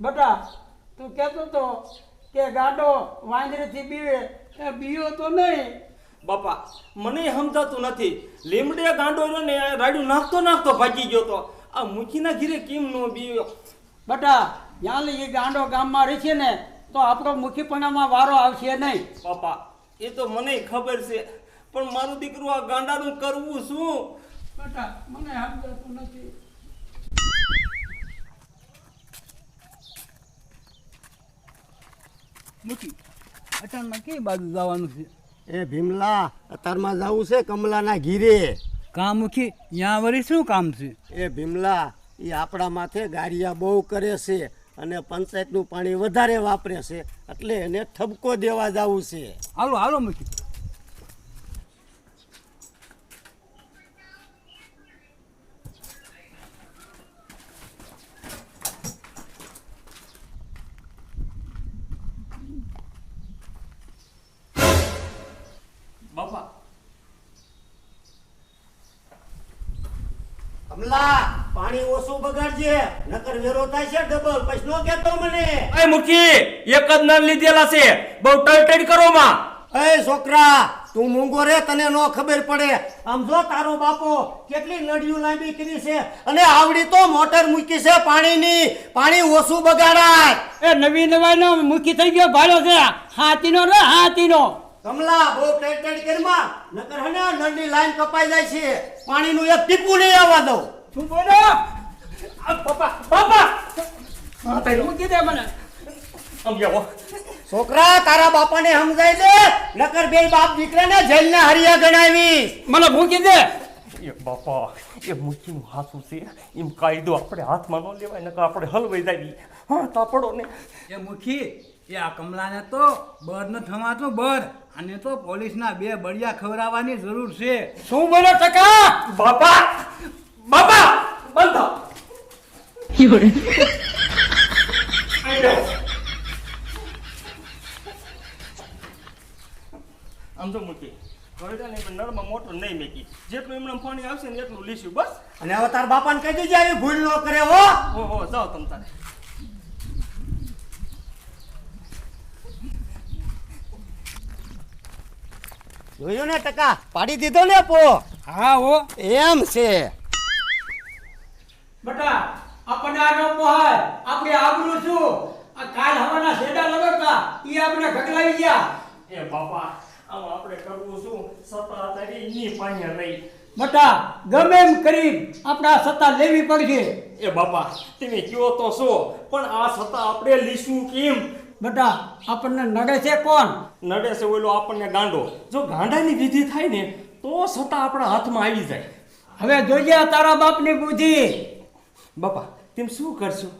બટા તું કહેતો તો કે ગાડો વાંદરેથી બીવે એ બીયો તો નહીં. બાપા મને સમજાતું નથી. લીમડે ગાંડો રહ્યો ને રાડ્યું નાખતો નાખતો ભાગી ગયો તો. આ મૂકીના ઘીરે કેમ ન બીયો બટા જ્યાં લઈ એ ગાંડો ગામમાં રહે છે ને તો આપણો મુખીપણામાં વારો આવશે નહીં. બાપા એ તો મને ખબર છે પણ મારું દીકરું આ ગાંડાનું કરવું શું? બટા મને સમજાતું નથી. મૂકી અચાનક કઈ બાજુ જવાનું છે? એ ભીમલા અત્યારમાં જવું છે કમલાના ઘીરે. કામ મૂકી ત્યાં વળી શું કામ છે? એ ભીમલા એ આપણા માથે ગારિયા બહુ કરે છે અને પંચાયતનું પાણી વધારે વાપરે છે એટલે એને ઠપકો દેવા જવું છે. હાલો હાલો મૂકી બાપા અમલા પાણી ઓછું બગાડજે નકર વેરો થાય છે ડબલ પછી નો કેતો મને. એ મુખી એક જ નળ લીધેલા છે. બહુ ટળટળ કરો માં. એ છોકરા તું મૂંગો રે તને નો ખબર પડે. આમ જો તારો બાપો કેટલી નડિયું લાંબી કરી છે અને આવડી તો મોટર મૂકી છે પાણીની. પાણી ઓછું બગાડાય. એ નવી નવાઈનો મૂકી થઈ ગયો ભાડો છે. હાથીનો રે હાથીનો. કમલા બહુ ટેટ કરમાં. નકર હને નળની લાઈન કપાઈ જાય છે. પાણીનું એક ટીપું નહીં આવવા દઉં. શું બોલો? આ બાપા બાપા મૂકી દે મને. સમજાવો. છોકરા તારા બાપાને સમજાય દે. નકર બે બાપ દીકરાને જેલના હરિયા ગણાવી મને મૂકી દે. એ બાપા એ મુખીનું હાસુ છે. એમ કાયદો આપણે હાથમાં ન લેવાય નકર આપણે હલવાઈ જાય. હા તાપડો ને. એ મુખી એ આ કમલાને તો બર ન થવાતું બર અને તો પોલીસના બે બળિયા ખવડાવવાની જરૂર છે. શું બોલો ટકા? બાપા! બાપા! બંધ આમ તો મૂકી ઘરડા ને નળમાં મોટર નહીં મેકી. જેટલું એમને પાણી આવશે ને એટલું લીશું બસ. અને હવે તારા બાપાને કહી દેજે આવી ભૂલ ન કરે હો. હો હો જાઓ તમ તારે. જોયું ને ટકા? પાડી દીધો ને પો. હા હો. એમ છે. બટા આપણને આ ન પોહાય. આપણે આબરૂ છું. આ કાલ હવાના શેડા લગાડતા ઈ આપણે ખગલાવી ગયા. એ બાપા આમ આપણે કરવું શું? સત્તા તરી ની પાસે રહી. બટા ગમે એમ કરી આપણે આ સત્તા લેવી પડશે. એ બાપા તમે કયો તો છો? પણ આ સત્તા આપણે લીશું કેમ? બટા આપણને નડે છે કોણ? નડે છે ઓલો આપણને ગાંડો. જો ગાંડાની વિધિ થાય ને તો છતાં આપણા હાથમાં આવી જાય. હવે જોઈએ તારા બાપની બુદ્ધિ. બાપા તેમ શું કરશો?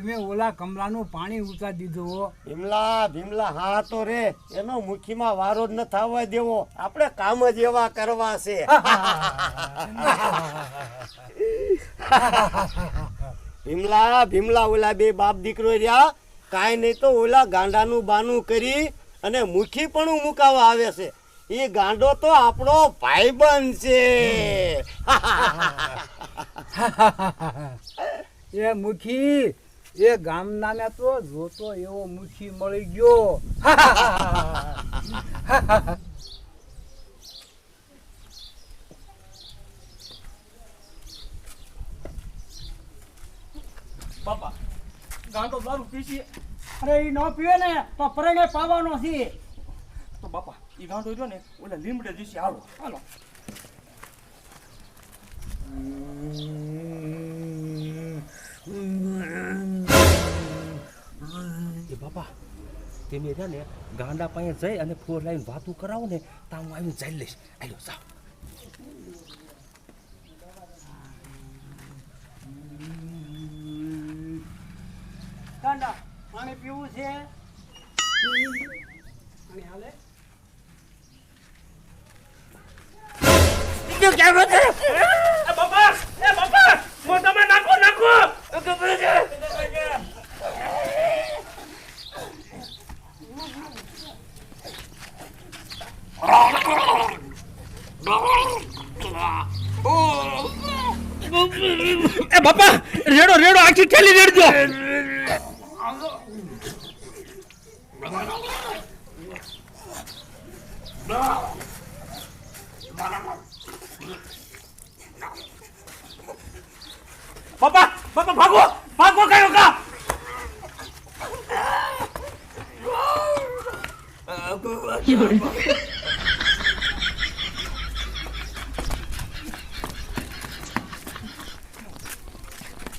તમે ઓલા કમલાનું પાણી ઉતાર દીધું ભીમલા ભીમલા હા તો રે. એનો મુખીમાં વારો જ ન થવા દેવો. આપણે કામ જ એવા કરવા છે. ભીમલા ભીમલા ઓલા બે બાપ દીકરો રહ્યા. કાંઈ નહીં તો ઓલા ગાંડાનું બાનું કરી અને મુખી પણ મુકાવા આવે છે. એ ગાંડો તો આપણો ભાઈબંધ છે. એ મુખી એ ગામનાને તો જોતો એવો મુખી મળી ગયો. બાપા ગાંડો દારૂ પીસી અરે, ઈ ન પીવે ને, તો પરણે પાવાનો છે. તો બાપા એ ગાંડો રહ્યો ને, ઓલા લીમડે દિવસે હાલો હાલો. બાપા તમે રહ્યા ને ગાંડા પાસે જઈ અને ફોર લાઈન વાતું કરાવો ને તો હું આવીને જઈ લઈશ. આયો જાઓ. ગાંડા પાણી પીવું છે? પાણી હાલે? બાપા એ બાપા મોઢામાં નાખો નાખો. એ બાપા આખી થેલી રેડજો બાપા બાપા ભાગો ભાગો કયો કા?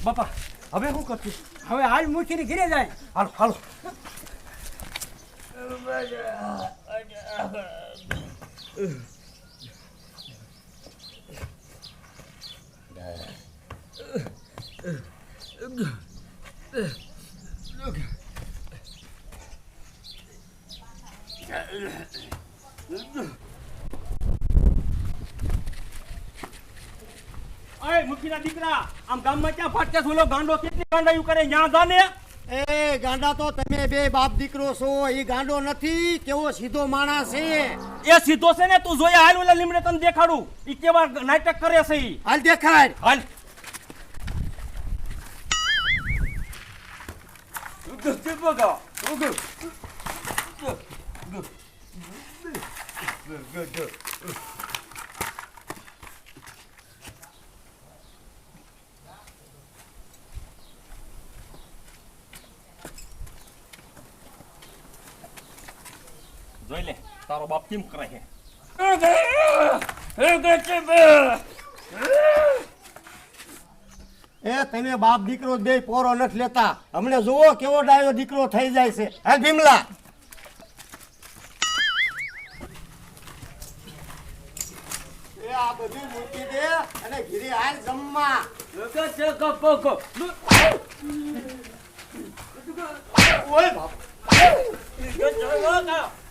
બાપા હવે શું કરશું હવે હાલ મૂકીને ઘરે જાય. હાલો હાલો. અય આમ ગામમાં ક્યાં ફાટકે સુલો ગાંડો કેટલી ગાંડાયું કરે? ન્યા જાને? એ ગાંડા તો તમે બે બાપ દીકરો છો એ ગાંડો નથી કેવો સીધો માણસ છે. એ સીધો છે ને તું જોયા હાલ ઓલા લીમડે તને દેખાડું. ઈ કેવા નાટક કરે છે ઈ? હાલ દેખાડ. હાલ. જોઈ લે, તારો બાપ કેમ કરે એ, તમે બાપ દીકરો બે પોરો નથી લેતા. હમણે જુઓ કેવો ડાયો દીકરો થઈ જાય છે. હે ભીમલા. આ બધું મૂકી દે અને ઘીરી હાલ જમવા. ઓય બાપ.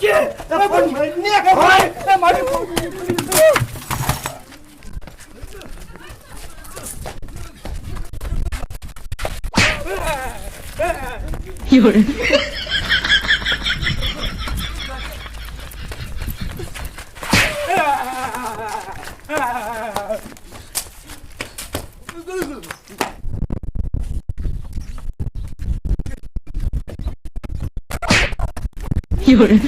ਕੀ ਮੈਂ ਬਣ ਨਹੀਂ ਆ ਹਾਏ ਮੈਂ ਮਾਰੀ You're 有人